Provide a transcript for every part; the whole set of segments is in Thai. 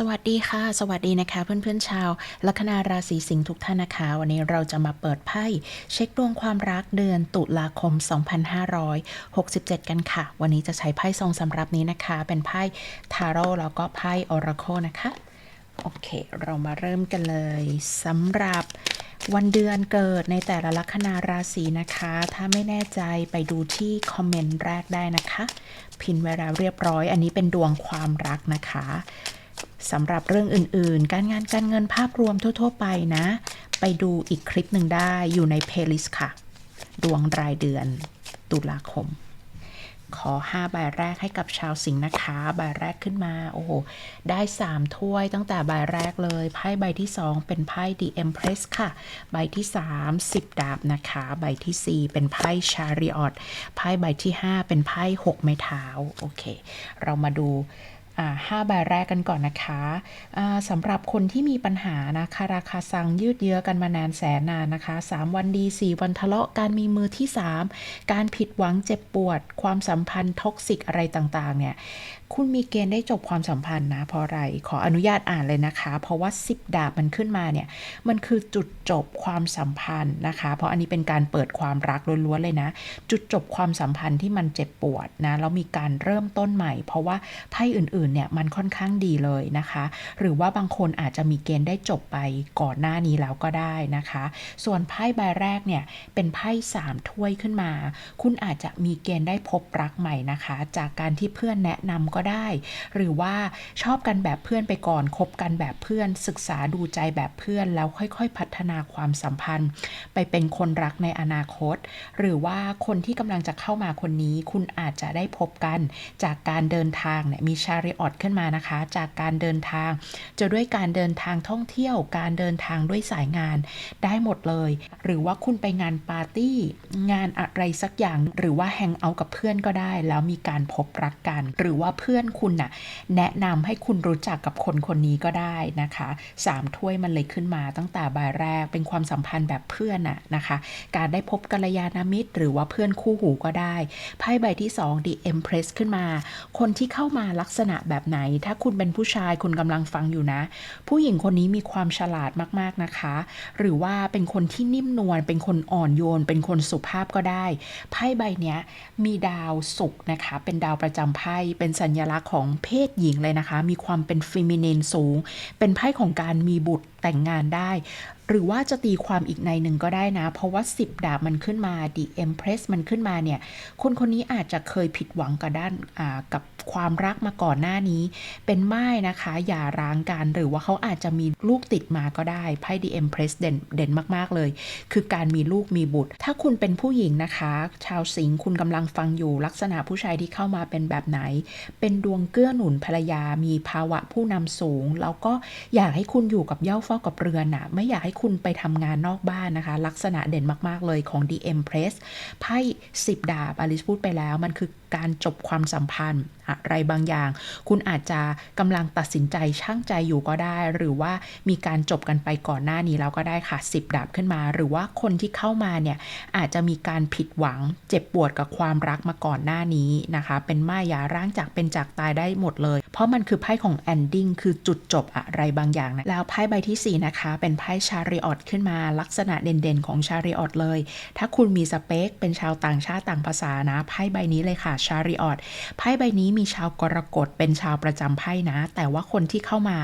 สวัสดีค่ะ สวัสดีนะคะ เพื่อนๆชาวลัคนาราศีสิงห์ทุกท่านนะคะ วันนี้เราจะมาเปิดไพ่เช็คดวงความรักเดือนตุลาคม 2567 กันค่ะ วันนี้จะใช้ไพ่ทรงสำหรับนี้นะคะ เป็นไพ่ทาโร่แล้วก็ไพ่ออราโคนะคะ โอเค เรามาเริ่มกันเลยสำหรับวันเดือนเกิดในแต่ละลัคนาราศีนะคะ ถ้าไม่แน่ใจไปดูที่คอมเมนต์แรกได้นะคะ พินไว้แล้วเรียบร้อย อันนี้เป็นดวงความรักนะคะ สำหรับเรื่องอื่นๆ การงานการเงินภาพรวมทั่ว ๆ ไปนะ ไปดูอีกคลิปหนึ่งได้อยู่ในเพลย์ลิสต์ค่ะ ดวงรายเดือนตุลาคม ขอ 5 ใบแรกให้กับชาวสิงห์นะคะ ใบแรกขึ้นมา โอ้โห ได้ 3 ถ้วยตั้งแต่ใบแรกเลย ไพ่ใบที่ 2 เป็นไพ่ The Empress ค่ะ ใบที่ 3 10 ดาบนะคะ ใบทีสี่4 เป็นไพ่ Chariot ไพ่ใบที่ 5 เป็นไพ่ 6 ไม้เท้า โอเค เรามาดู ห้าใบแรกกันก่อนนะคะะสำหรับคนที่มีปัญหานะคะราคาซังยืดเยื้อกันมานานแสนนานนะคะ 3 วันดี 4 วันทะเลาะการมีมือที่ 3 การผิดหวังเจ็บปวด ความสัมพันธ์ท็อกซิกอะไรต่างๆเนี่ย คุณมีเกณฑ์ได้จบความสัมพันธ์นะ เพราะอะไร ขออนุญาตอ่านเลยนะคะ เพราะว่า 10 ดาบมันขึ้นมาเนี่ย มันคือจุดจบความสัมพันธ์นะคะ เพราะอันนี้เป็นการเปิดความรักล้วนๆเลยนะ จุดจบความสัมพันธ์ที่มันเจ็บปวดนะ แล้วมีการเริ่มต้นใหม่ เพราะว่าไพ่อื่นๆเนี่ยมันค่อนข้างดีเลยนะคะ หรือว่าบางคนอาจจะมีเกณฑ์ได้จบไปก่อนหน้านี้แล้วก็ได้นะคะ ส่วนไพ่ใบแรกเนี่ยเป็นไพ่สามถ้วยขึ้นมา คุณอาจจะมีเกณฑ์ได้พบรักใหม่นะคะ จากการที่เพื่อนแนะนำก็ได้ หรือว่าชอบกันแบบเพื่อนไปก่อนคบกันแบบเพื่อน ศึกษาดูใจแบบเพื่อน แล้วค่อยๆ พัฒนาความสัมพันธ์ ไปเป็นคนรักในอนาคต หรือว่าคนที่กำลังจะเข้ามาคนนี้ คุณอาจจะได้พบกันจากการเดินทางเนี่ยมีชาริออตขึ้นมานะคะ จากการเดินทาง จะด้วยการเดินทางท่องเที่ยว การเดินทางด้วยสายงานได้หมดเลย หรือว่าคุณไปงานปาร์ตี้ งานอะไรสักอย่าง หรือว่าแฮงเอาท์กับเพื่อนก็ได้ แล้วมีการพบรักกัน หรือว่าเพื่อนพื่อนคุณน่ะแนะนำให้คุณรู้จักกับคนคนนี้ก็ได้นะคะสามถ้วยมันเลยขึ้นมาตั้งแต่บายแรกเป็นความสัมพันธ์แบบเพื่อนน่ะนะคะ การได้พบกัลยาณมิตร หรือว่าเพื่อนคู่หูก็ได้ไพ่ใบที่2 The Empress ขึ้นมา คนที่เข้ามาลักษณะแบบไหน ถ้าคุณเป็นผู้ชายคุณกำลังฟังอยู่นะ ผู้หญิงคนนี้มีความฉลาดมากๆนะคะ หรือว่าเป็นคนที่นิ่มนวลเป็นคนอ่อนโยน เป็นคนสุภาพก็ได้ไพ่ใบนี้มีดาวศุกร์นะคะ เป็นดาวประจำไพ่เป็นสัญลักษณ์ของเพศหญิงเลยนะคะ มีความเป็นฟิมินินสูง เป็นไพ่ของการมีบุตรแต่งงานได้ หรือว่าจะตีความอีกในหนึ่งก็ได้นะ เพราะว่า 10 ดาบมันขึ้นมา The Empress มันขึ้นมาเนี่ย คนคนนี้อาจจะเคยผิดหวังกับด้านกับความรักมาก่อนหน้านี้ เป็นไม้นะคะ อย่าร้างกัน หรือว่าเขาอาจจะมีลูกติดมาก็ได้ไพ่ The Empress เด่นเด่นมากๆเลย คือการมีลูกมีบุตร ถ้าคุณเป็นผู้หญิงนะคะ ชาวสิงห์คุณกำลังฟังอยู่ลักษณะผู้ชายที่เข้ามาเป็นแบบไหน เป็นดวงเกื้อหนุนภรรยามีภาวะผู้นำสูง แล้วก็อยากให้คุณอยู่กับเย่าฟอกกับเรือนอะไม่อยากให้คุณไปทำงานนอกบ้านนะคะ ลักษณะเด่นมาก ๆ เลยของ The Empress ไพ่10 ดาบอลิสพูดไปแล้วมันคือการจบความสัมพันธ์อะไรบางอย่าง คุณอาจจะกำลังตัดสินใจช่างใจอยู่ก็ได้ หรือว่ามีการจบกันไปก่อนหน้านี้แล้วก็ได้ค่ะสิบดาบขึ้นมา หรือว่าคนที่เข้ามาเนี่ยอาจจะมีการผิดหวังเจ็บปวดกับความรักมาก่อนหน้านี้นะคะ เป็นม่ายาร่างจากเป็นจากตายได้หมดเลย เพราะมันคือไพ่ของ ending คือจุดจบอะไรบางอย่างนะแล้วไพ่ใบที่ 4 นะคะ เป็นไพ่ชาริออตขึ้นมาลักษณะเด่นๆของชาริออตเลย ถ้าคุณมีสเปคเป็นชาวต่างชาติต่างภาษานะไพ่ใบนี้เลยค่ะชาริออตไพ่ใบนี้มีชาวกรกฎเป็นชาวประจำไพ่นะ แต่ว่าคนที่เข้ามา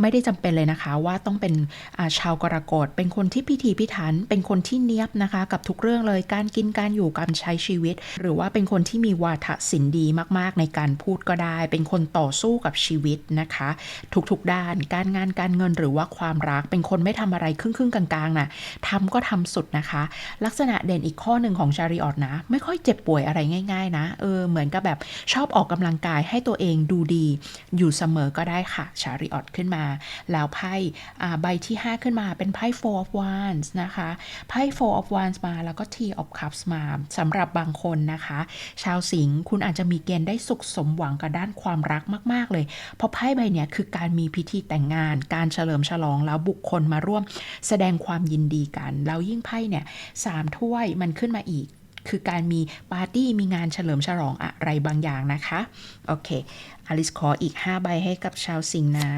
ไม่ได้จำเป็นเลยนะคะ ว่าต้องเป็นชาวกรกฎเป็นคนที่พิถีพิถัน เป็นคนที่เนียบนะคะ กับทุกเรื่องเลยการกินการอยู่การใช้ชีวิต หรือว่าเป็นคนที่มีวาทศิลป์ดีมาก ๆ ในการพูดก็ได้ เป็นคนต่อสู้กับชีวิตนะคะ ทุกๆด้าน การงานการเงินหรือว่าความรักเป็นคนไม่ทำอะไรครึ่งๆกลางๆนะทำก็ทำสุดนะคะ ลักษณะเด่นอีกข้อหนึ่งของชาริออตนะ ไม่ค่อยเจ็บป่วยอะไรง่าย ๆ นะเออเหมือนกับแบบชอบออกกำลังกายให้ตัวเองดูดี อยู่เสมอก็ได้ค่ะชาริออตขึ้นมา แล้วไพ่ใบที่ 5 ขึ้นมาเป็นไพ่ four of wands นะคะไพ่ four of wands มาแล้วก็ tea of cups มาสำหรับบางคนนะคะ ชาวสิงห์คุณอาจจะมีเกณฑ์ได้สุขสมหวังกับด้านความรักมาก ๆ เลย เพราะไพ่ใบเนี้ยคือการมีพิธีแต่งงาน การเฉลิมฉลองแล้วบุคคลมาร่วมแสดงความยินดีกัน แล้วยิ่งไพ่เนี่ยสามถ้วยมันขึ้นมาอีก คือการมีปาร์ตี้มีงานเฉลิมฉลองอะไรบางอย่างนะคะ โอเคอลิสขออีก 5 ใบให้กับชาวสิงห์นะ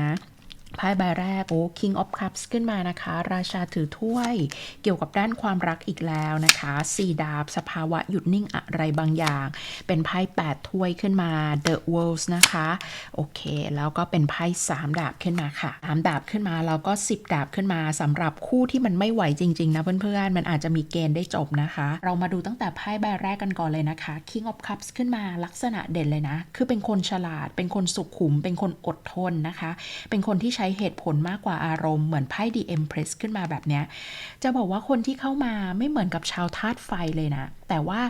ไพ่ใบแรกโอ้ King of Cups ขึ้นมานะคะ ราชาถือถ้วย เกี่ยวกับด้านความรักอีกแล้วนะคะสี่ดาบ สภาวะหยุดนิ่งอะไรบางอย่าง เป็นไพ่8ถ้วยขึ้นมา The Worlds นะคะ โอเค แล้วก็เป็นไพ่3ดาบขึ้นมาค่ะสามดาบขึ้นมา แล้วก็10ดาบขึ้นมาสำหรับคู่ที่มันไม่ไหวจริง ๆ นะเพื่อนๆ มันอาจจะมีเกณฑ์ได้จบนะคะ เรามาดูตั้งแต่ไพ่ใบแรกกันก่อนเลยนะคะ King of Cups ขึ้นมาลักษณะเด่นเลยนะ คือเป็นคนฉลาด เป็นคนสุขุม เป็นคนอดทนนะคะ เป็นคนที่ช้เหตุผลมากกว่าอารมณ์เหมือนไพ่ดีเอ็มเพรสขึ้นมาแบบเนี้ยจะบอกว่าคนที่เข้ามาไม่เหมือนกับชาวธาตุไฟเลยนะ แต่ว่า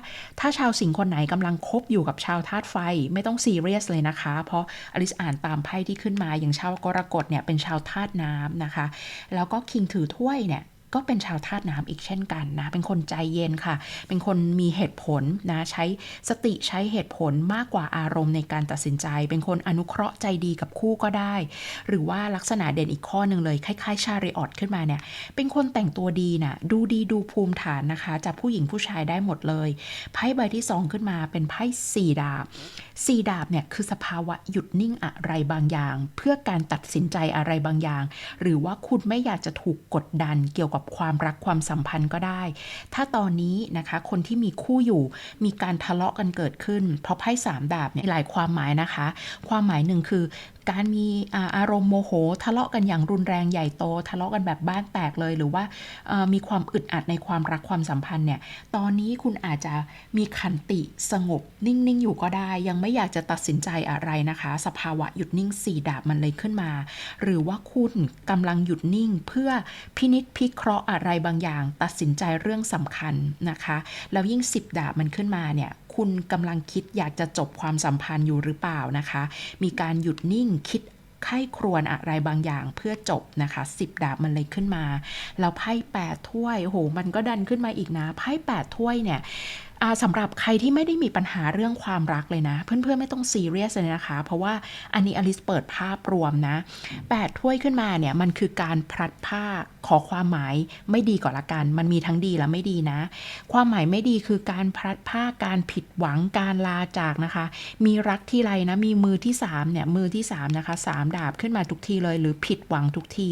ถ้าชาวสิงคนไหนกำลังคบอยู่กับชาวธาตุไฟไม่ต้องซีเรียสเลยนะคะ เพราะอลิสอ่านตามไพ่ที่ขึ้นมาอย่างชาวกรกฎเนี่ยเป็นชาวธาตุน้ำนะคะ แล้วก็คิงถือถ้วยเนี่ย ก็เป็นชาวธาตุน้ำอีกเช่นกันนะ เป็นคนใจเย็นค่ะ เป็นคนมีเหตุผลนะ ใช้สติใช้เหตุผลมากกว่าอารมณ์ในการตัดสินใจ เป็นคนอนุเคราะห์ใจดีกับคู่ก็ได้ หรือว่าลักษณะเด่นอีกข้อหนึ่งเลย คล้ายๆ ชาริออตขึ้นมาเนี่ย เป็นคนแต่งตัวดีนะดูดีดูภูมิฐานนะคะจับผู้หญิงผู้ชายได้หมดเลย ไพ่ใบที่สองขึ้นมาเป็นไพ่สี่ดาบสี่ดาบเนี่ยคือสภาวะหยุดนิ่งอะไรบางอย่าง เพื่อการตัดสินใจอะไรบางอย่าง หรือว่าคุณไม่อยากจะถูกกดดันเกี่ยวกับความรักความสัมพันธ์ก็ได้ ถ้าตอนนี้นะคะ คนที่มีคู่อยู่มีการทะเลาะกันเกิดขึ้น เพราะไพ่สามดาบเนี่ยหลายความหมายนะคะ ความหมายหนึ่งคือ การมีอารมณ์โมโห ทะเลาะกันอย่างรุนแรงใหญ่โต ทะเลาะกันแบบบ้านแตกเลย หรือว่ามีความอึดอัดในความรักความสัมพันธ์เนี่ย ตอนนี้คุณอาจจะมีขันติสงบนิ่งๆอยู่ก็ได้ ยังไม่อยากจะตัดสินใจอะไรนะคะ สภาวะหยุดนิ่งสี่ดาบมันเลยขึ้นมา หรือว่าคุณกำลังหยุดนิ่งเพื่อพินิษพิเคราะห์อะไรบางอย่าง ตัดสินใจเรื่องสำคัญนะคะ แล้วยิ่งสิบดาบมันขึ้นมาเนี่ยคุณกำลังคิดอยากจะจบความสัมพันธ์อยู่หรือเปล่านะคะ มีการหยุดนิ่งคิดไข้ครวนอะไรบางอย่างเพื่อจบนะคะสิบดาบมันเลยขึ้นมา แล้วไพ่แปดถ้วยโหมันก็ดันขึ้นมาอีกนะไพ่แปดถ้วยเนี่ย สำหรับใครที่ไม่ได้มีปัญหาเรื่องความรักเลยนะ เพื่อนๆไม่ต้องซีเรียสเลยนะคะ เพราะว่าอันนี้อลิสเปิดภาพรวมนะแปดถ้วยขึ้นมาเนี่ยมันคือการพลัดพราขอความหมายไม่ดีก่อนละกัน มันมีทั้งดีและไม่ดีนะ ความหมายไม่ดีคือการพลัดพราการผิดหวังการลาจากนะคะ มีรักที่ไรนะมีมือที่สามเนี่ยมือที่สามนะคะสามดาบขึ้นมาทุกทีเลย หรือผิดหวังทุกที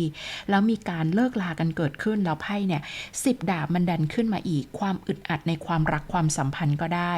แล้วมีการเลิกลากันเกิดขึ้นแล้วไพ่เนี่ยสิดาบมันดันขึ้นมาอีกความอึดอัดในความรักความสัมพันธ์ก็ได้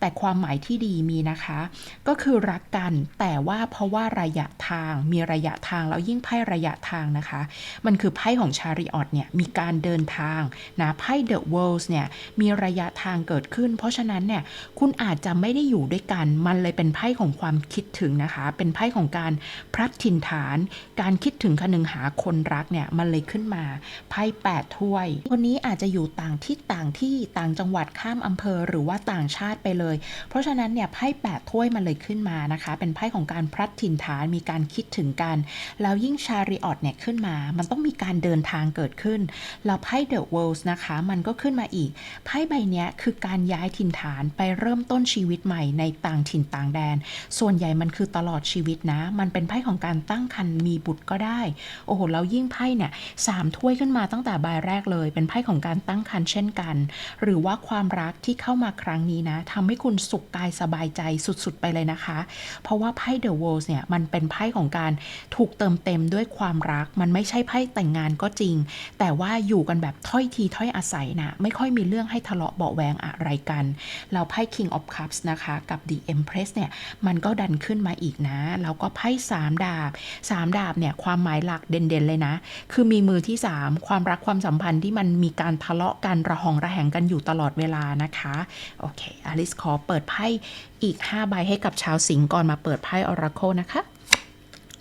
แต่ความหมายที่ดีมีนะคะ ก็คือรักกันแต่ว่าเพราะว่าระยะทางมีระยะทางแล้วยิ่งไพ่ระยะทางนะคะ มันคือไพ่ของชาริออตเนี่ยมีการเดินทางนะไพ่เดอะเวิลด์เนี่ยมีระยะทางเกิดขึ้น เพราะฉะนั้นเนี่ยคุณอาจจะไม่ได้อยู่ด้วยกัน มันเลยเป็นไพ่ของความคิดถึงนะคะ เป็นไพ่ของการพลัดถิ่นฐาน การคิดถึงคนึงหาคนรักเนี่ยมันเลยขึ้นมาไพ่แปดถ้วย คนนี้อาจจะอยู่ต่างที่ต่างที่ต่างจังหวัดข้ามอำเภอหรือว่าต่างชาติไปเลย เพราะฉะนั้นเนี่ยไพ่แปดถ้วยมันเลยขึ้นมานะคะ เป็นไพ่ของการพลัดถิ่นฐานมีการคิดถึงกัน แล้วยิ่งชาริออตเนี่ยขึ้นมา มันต้องมีการเดินทางเกิดขึ้น แล้วไพ่เดอะเวิลด์นะคะ มันก็ขึ้นมาอีกไพ่ใบเนี้ยคือการย้ายถิ่นฐานไปเริ่มต้นชีวิตใหม่ในต่างถิ่นต่างแดน ส่วนใหญ่มันคือตลอดชีวิตนะ มันเป็นไพ่ของการตั้งครรภ์มีบุตรก็ได้ โอ้โหแล้วยิ่งไพ่เนี่ยสามถ้วยขึ้นมาตั้งแต่ใบแรกเลย เป็นไพ่ของการตั้งครรภ์เช่นกัน หรือว่าความรักที่เข้า้ามาครั้งนี้นะทำให้คุณสุขกายสบายใจสุดๆไปเลยนะคะ เพราะว่าไพ่ The World เนี่ย มันเป็นไพ่ของการถูกเติมเต็มด้วยความรัก มันไม่ใช่ไพ่แต่งงานก็จริง แต่ว่าอยู่กันแบบถ้อยทีถ้อยอาศัยนะไม่ค่อยมีเรื่องให้ทะเลาะเบาแวงอะไรกันแล้วไพ่ King of Cups นะคะกับ The Empress เนี่ยมันก็ดันขึ้นมาอีกนะแล้วก็ไพ่สามดาบสามดาบเนี่ยความหมายหลักเด่นๆเลยนะ คือมีมือที่ 3 ความรักความสัมพันธ์ที่มันมีการทะเลาะกันระหองระแหงกันอยู่ตลอดเวลานะคะโอเคอลิสขอเปิดไพ่อีก 5 ใบให้กับชาวสิงห์ก่อนมาเปิดไพ่ออราโคนะคะ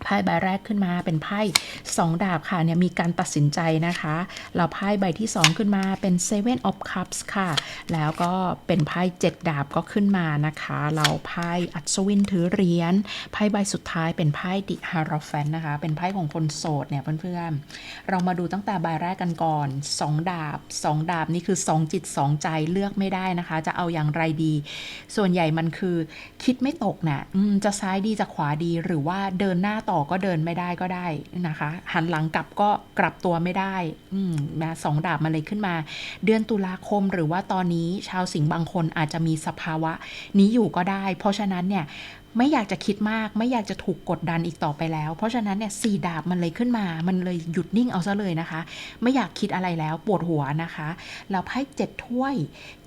ไพ่ใบแรกขึ้นมาเป็นไพ่สองดาบค่ะเนี่ยมีการตัดสินใจนะคะแล้วไพ่ใบที่ 2 ขึ้นมาเป็น Seven of Cups ค่ะ แล้วก็เป็นไพ่เจ็ดดาบก็ขึ้นมานะคะเราไพ่อัศวินถือเหรียญไพ่ใบสุดท้ายเป็นไพ่ดิฮารอฟนนะคะ เป็นไพ่ของคนโสดเนี่ยเพื่อนๆ เรามาดูตั้งแต่ใบแรกกันก่อน 2 ดาบ 2 ดาบนี่คือ 2 จิต 2 ใจเลือกไม่ได้นะคะ จะเอาอย่างไรดี ส่วนใหญ่มันคือคิดไม่ตกนะ่ะจะซ้ายดีจะขวาดีหรือว่าเดินหน้าต่อก็เดินไม่ได้ก็ได้นะคะ หันหลังกลับก็กลับตัวไม่ได้อืมนะสองดาบมาเลยขึ้นมา เดือนตุลาคมหรือว่าตอนนี้ชาวสิงห์บางคนอาจจะมีสภาวะนี้อยู่ก็ได้ เพราะฉะนั้นเนี่ย ไม่อยากจะคิดมาก ไม่อยากจะถูกกดดันอีกต่อไปแล้ว เพราะฉะนั้นเนี่ยสี่ดาบมันเลยขึ้นมา มันเลยหยุดนิ่งเอาซะเลยนะคะ ไม่อยากคิดอะไรแล้วปวดหัวนะคะแล้วไพ่เจ็ดถ้วย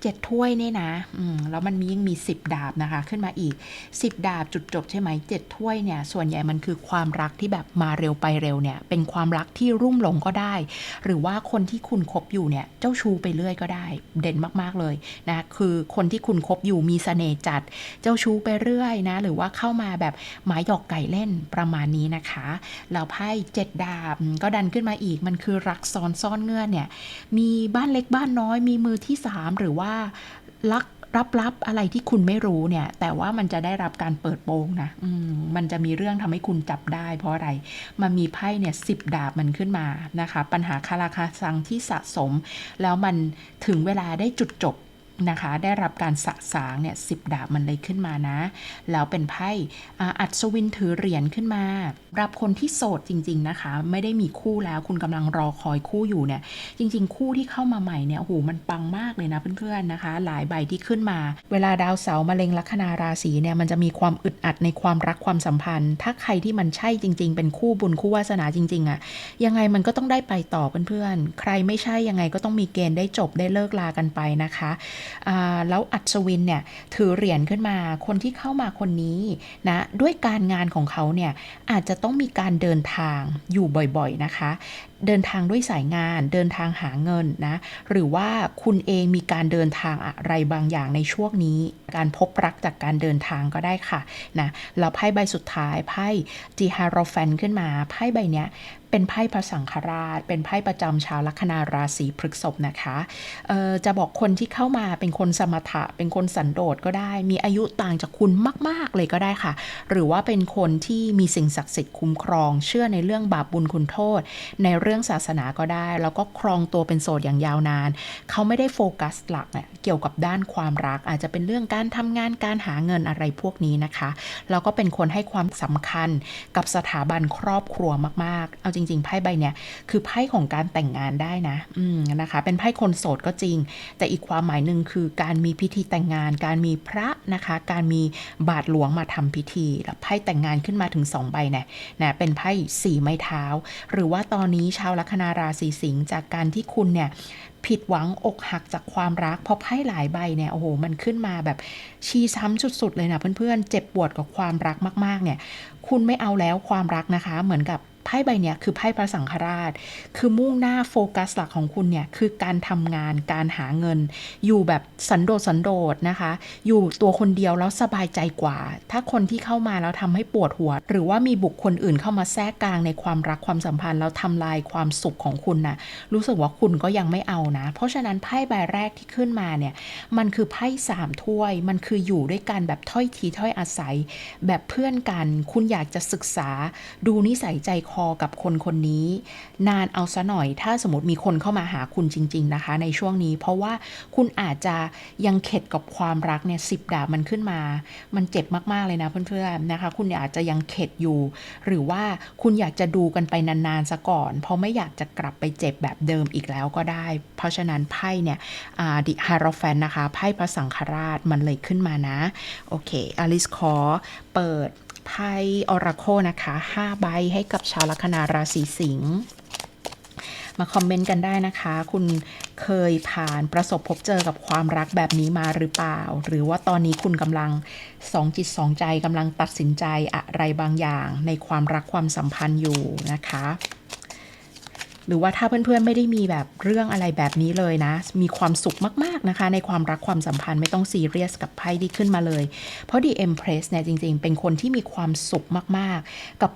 เจ็ดถ้วยเนี่ยนะอืมแล้วมันมียังมีสิบดาบนะคะ ขึ้นมาอีกสิบดาบจุดจบใช่ไหมเจ็ดถ้วยเนี่ยส่วนใหญ่มันคือความรักที่แบบมาเร็วไปเร็วเนี่ย เป็นความรักที่รุ่มหลงก็ได้ หรือว่าคนที่คุณคบอยู่เนี่ยเจ้าชู้ไปเรื่อยก็ได้ เด่นมากๆเลยนะคือคนที่คุณคบอยู่มีเสน่ห์จัด เจ้าชู้ไปเรื่อยนะหรือว่าเข้ามาแบบหมายหยอกไก่เล่นประมาณนี้นะคะแล้วไพ่เจ็ดดาบก็ดันขึ้นมาอีกมันคือรักซ้อนซ่อนเงื่อนเนี่ยมีบ้านเล็กบ้านน้อยมีมือที่สามหรือว่าลักลับๆอะไรที่คุณไม่รู้เนี่ย แต่ว่ามันจะได้รับการเปิดโปงนะอืมมันจะมีเรื่องทำให้คุณจับได้ เพราะอะไร มันมีไพ่เนี่ยสิบดาบมันขึ้นมานะคะ ปัญหาคาราคาซังที่สะสม แล้วมันถึงเวลาได้จุดจบ นะคะ ได้รับการสะสางเนี่ยสิบดาบมันเลยขึ้นมานะ แล้วเป็นไพ่อัศวินถือเหรียญขึ้นมา รับคนที่โสดจริง ๆนะคะ ไม่ได้มีคู่แล้วคุณกำลังรอคอยคู่อยู่เนี่ย จริง ๆ คู่ที่เข้ามาใหม่เนี่ยโอ้โหมันปังมากเลยนะเพื่อนๆนะคะ หลายใบที่ขึ้นมา เวลาดาวเสาร์มาเล็งลัคนาราศีเนี่ยมันจะมีความอึดอัดในความรักความสัมพันธ์ ถ้าใครที่มันใช่จริง ๆ เป็นคู่บุญคู่วาสนาจริง ๆอะยังไงมันก็ต้องได้ไปต่อเพื่อนๆใครไม่ใช่ยังไงก็ต้องมีเกณฑ์ได้จบได้เลิกลากันไปนะคะแล้วอัศวินเนี่ยถือเหรียญขึ้นมาคนที่เข้ามาคนนี้นะด้วยการงานของเขาเนี่ยอาจจะต้องมีการเดินทางอยู่บ่อยๆนะคะ เดินทางด้วยสายงานเดินทางหาเงินนะหรือว่าคุณเองมีการเดินทางอะไรบางอย่างในช่วงนี้ การพบรักจากการเดินทางก็ได้ค่ะนะแล้วไพ่ใบสุดท้ายไพ่จีฮารอแฟนขึ้นมาไพ่ใบเนี้ยเป็นไพ่พระสังฆราช เป็นไพ่ประจำชาวลัคนาราศีพฤษภนะคะจะบอกคนที่เข้ามาเป็นคนสมถะ เป็นคนสันโดษก็ได้ มีอายุต่างจากคุณมาก ๆ เลยก็ได้ค่ะ หรือว่าเป็นคนที่มีสิ่งศักดิ์สิทธิ์คุ้มครอง เชื่อในเรื่องบาปบุญคุณโทษ ในเรื่องื่องศาสนาก็ได้ แล้วก็ครองตัวเป็นโสดอย่างยาวนาน เขาไม่ได้โฟกัสหลักเนี่ยเกี่ยวกับด้านความรัก อาจจะเป็นเรื่องการทำงานการหาเงินอะไรพวกนี้นะคะ แล้วก็เป็นคนให้ความสำคัญกับสถาบันครอบครัวมากๆ เอาจริง ๆ ไพ่ใบเนี่ยคือไพ่ของการแต่งงานได้นะอืมนะคะ เป็นไพ่คนโสดก็จริง แต่อีกความหมายหนึ่งคือการมีพิธีแต่งงาน การมีพระนะคะ การมีบาทหลวงมาทำพิธี แล้วไพ่แต่งงานขึ้นมาถึง2ใบเนี่ยนะเป็นไพ่สี่ไม้เท้า หรือว่าตอนนี้ชาวลัคนาราศีสิงห์จากการที่คุณเนี่ยผิดหวังอกหักจากความรักเพราะไพ่หลายใบเนี่ยโอ้โหมันขึ้นมาแบบชี้ซ้ำสุดๆเลยนะเพื่อนๆเจ็บปวดกับความรักมากๆเนี่ยคุณไม่เอาแล้วความรักนะคะ เหมือนกับ ไพ่ใบเนี่ยคือไพ่พระสังฆราช คือมุ่งหน้าโฟกัสหลักของคุณเนี่ยคือการทำงานการหาเงิน อยู่แบบสันโดษสันโดษนะคะ อยู่ตัวคนเดียวแล้วสบายใจกว่า ถ้าคนที่เข้ามาแล้วทำให้ปวดหัว หรือว่ามีบุคคลอื่นเข้ามาแทรกกลางในความรักความสัมพันธ์แล้วทำลายความสุขของคุณน่ะรู้สึกว่าคุณก็ยังไม่เอานะ เพราะฉะนั้นไพ่ใบแรกที่ขึ้นมาเนี่ยมันคือไพ่สามถ้วย มันคืออยู่ด้วยกันแบบถ้อยทีถ้อยอาศัย แบบเพื่อนกัน คุณอยากจะศึกษาดูนิสัยใจคพอกับคนคนนี้ นานเอาซะหน่อย ถ้าสมมติมีคนเข้ามาหาคุณจริง ๆ นะคะ ในช่วงนี้ เพราะว่าคุณอาจจะยังเข็ดกับความรักเนี่ยสิบดาบมันขึ้นมา มันเจ็บมากๆเลยนะเพื่อนๆนะคะ คุณอาจจะยังเข็ดอยู่ หรือว่าคุณอยากจะดูกันไปนานๆซะก่อน เพราะไม่อยากจะกลับไปเจ็บแบบเดิมอีกแล้วก็ได้ เพราะฉะนั้นไพ่เนี่ยดิฮารอแฟนนะคะไพ่พระสังฆราชมันเลยขึ้นมานะโอเคอลิสขอเปิด ไพ่ออราโคนะคะ5ใบให้กับชาวลัคนาราศีสิงห์มาคอมเมนต์กันได้นะคะ คุณเคยผ่านประสบพบเจอกับความรักแบบนี้มาหรือเปล่า หรือว่าตอนนี้คุณกำลังสองจิตสองใจกำลังตัดสินใจอะไรบางอย่าง ในความรักความสัมพันธ์อยู่นะคะ หรือว่าถ้าเพื่อนๆไม่ได้มีแบบเรื่องอะไรแบบนี้เลยนะ มีความสุขมากๆนะคะ ในความรักความสัมพันธ์ไม่ต้องซีเรียสกับไพ่ที่ขึ้นมาเลย เพราะ The Empress เนี่ยจริงๆ เป็นคนที่มีความสุขมากๆ กับ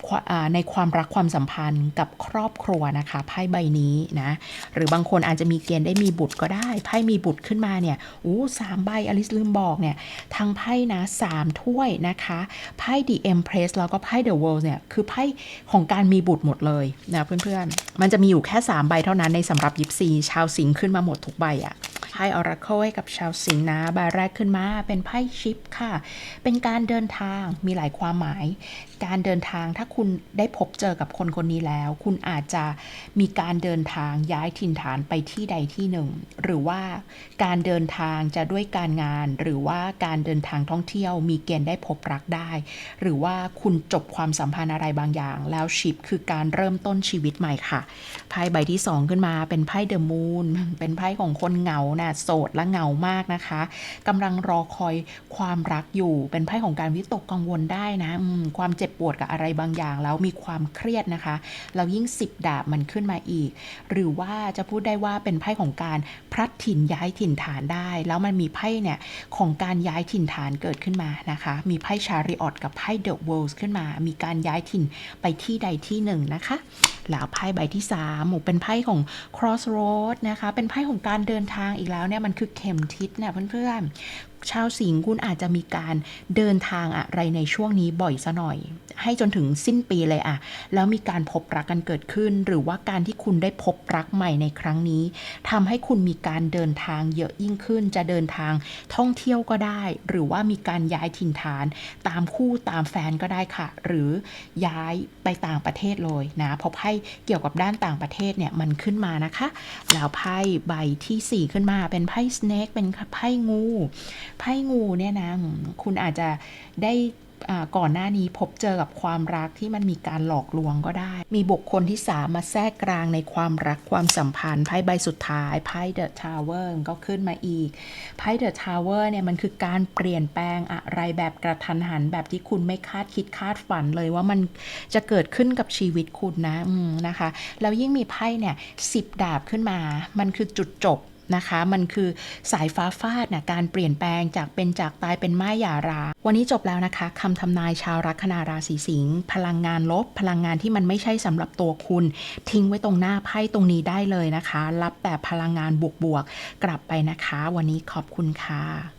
ในความรักความสัมพันธ์กับครอบครัวนะคะไพ่ใบนี้นะหรือบางคนอาจจะมีเกณฑ์ได้มีบุตรก็ได้ไพ่มีบุตรขึ้นมาเนี่ยอู้สามใบอลิสลืมบอกเนี่ยทั้งไพ่นะสามถ้วยนะคะไพ่ The Empress แล้วก็ไพ่ The World เนี่ยคือไพ่ของการมีบุตรหมดเลยนะเพื่อนๆมันจะมีอยูู่่แค่ 3 ใบเท่านั้นในสำหรับยิปซีชาวสิงขึ้นมาหมดทุกใบอะไพ่ออราเคิลให้กับชาวสิงนะใบแรกขึ้นมาเป็นไพ่ชิปค่ะ เป็นการเดินทางมีหลายความหมายการเดินทางถ้าคุณได้พบเจอกับคนคนนี้แล้ว คุณอาจจะมีการเดินทางย้ายถิ่นฐานไปที่ใดที่หนึ่ง หรือว่าการเดินทางจะด้วยการงาน หรือว่าการเดินทางท่องเที่ยว มีเกณฑ์ได้พบรักได้ หรือว่าคุณจบความสัมพันธ์อะไรบางอย่าง แล้วชิปคือการเริ่มต้นชีวิตใหม่ค่ะไพ่ใบที่สองขึ้นมาเป็นไพ่เดอะมูนเป็นไพ่ของคนเหงานะโสดและเหงามากนะคะกำลังรอคอยความรักอยู่เป็นไพ่ของการวิตกกังวลได้นะความเจ็บปวดกับอะไรบางอย่าง แล้วมีความเครียดนะคะแล้วยิ่งสิบดาบมันขึ้นมาอีก หรือว่าจะพูดได้ว่าเป็นไพ่ของการพลัดถิ่นย้ายถิ่นฐานได้ แล้วมันมีไพ่เนี่ยของการย้ายถิ่นฐานเกิดขึ้นมานะคะ มีไพ่ชาริออตกับไพ่เดอะเวิลด์ขึ้นมา มีการย้ายถิ่นไปที่ใดที่หนึ่งนะคะแล้วไพ่ใบที่3หมูเป็นไพ่ของ crossroad นะคะ เป็นไพ่ของการเดินทางอีกแล้วเนี่ย มันคือเข็มทิศเนี่ยเพื่อนๆ ชาวสิงห์คุณอาจจะมีการเดินทางอะไรในช่วงนี้บ่อยซะหน่อย ให้จนถึงสิ้นปีเลยอะแล้วมีการพบรักกันเกิดขึ้น หรือว่าการที่คุณได้พบรักใหม่ในครั้งนี้ทำให้คุณมีการเดินทางเยอะยิ่งขึ้น จะเดินทางท่องเที่ยวก็ได้ หรือว่ามีการย้ายถิ่นฐาน ตามคู่ตามแฟนก็ได้ค่ะ หรือย้ายไปต่างประเทศเลยนะเพราะไพ่เกี่ยวกับด้านต่างประเทศเนี่ยมันขึ้นมานะคะแล้วไพ่ใบทีสี่4 ขึ้นมาเป็นไพ่ snake เป็นไพ่งูไพ่งูเนี่ยนะ คุณอาจจะได้ก่อนหน้านี้พบเจอกับความรักที่มันมีการหลอกลวงก็ได้ มีบุคคลที่สามมาแทรกกลางในความรักความสัมพันธ์ไพ่ใบสุดท้ายไพ่เดอะทาวเวอร์ก็ขึ้นมาอีกไพ่เดอะทาวเวอร์เนี่ยมันคือการเปลี่ยนแปลงอะไรแบบกระทันหันแบบที่คุณไม่คาดคิดคาดฝันเลยว่ามันจะเกิดขึ้นกับชีวิตคุณนะนะคะแล้วยิ่งมีไพ่เนี่ยสิบดาบขึ้นมา มันคือจุดจบ นะคะ มันคือสายฟ้าฟาดนะการเปลี่ยนแปลงจากเป็นจากตายเป็นไม้หย่าราวันนี้จบแล้วนะคะคำทำนายชาวลัคนาราศีสิงห์พลังงานลบ พลังงานที่มันไม่ใช่สำหรับตัวคุณ ทิ้งไว้ตรงหน้าไพ่ตรงนี้ได้เลยนะคะ รับแต่พลังงานบวกๆกลับไปนะคะ วันนี้ขอบคุณค่ะ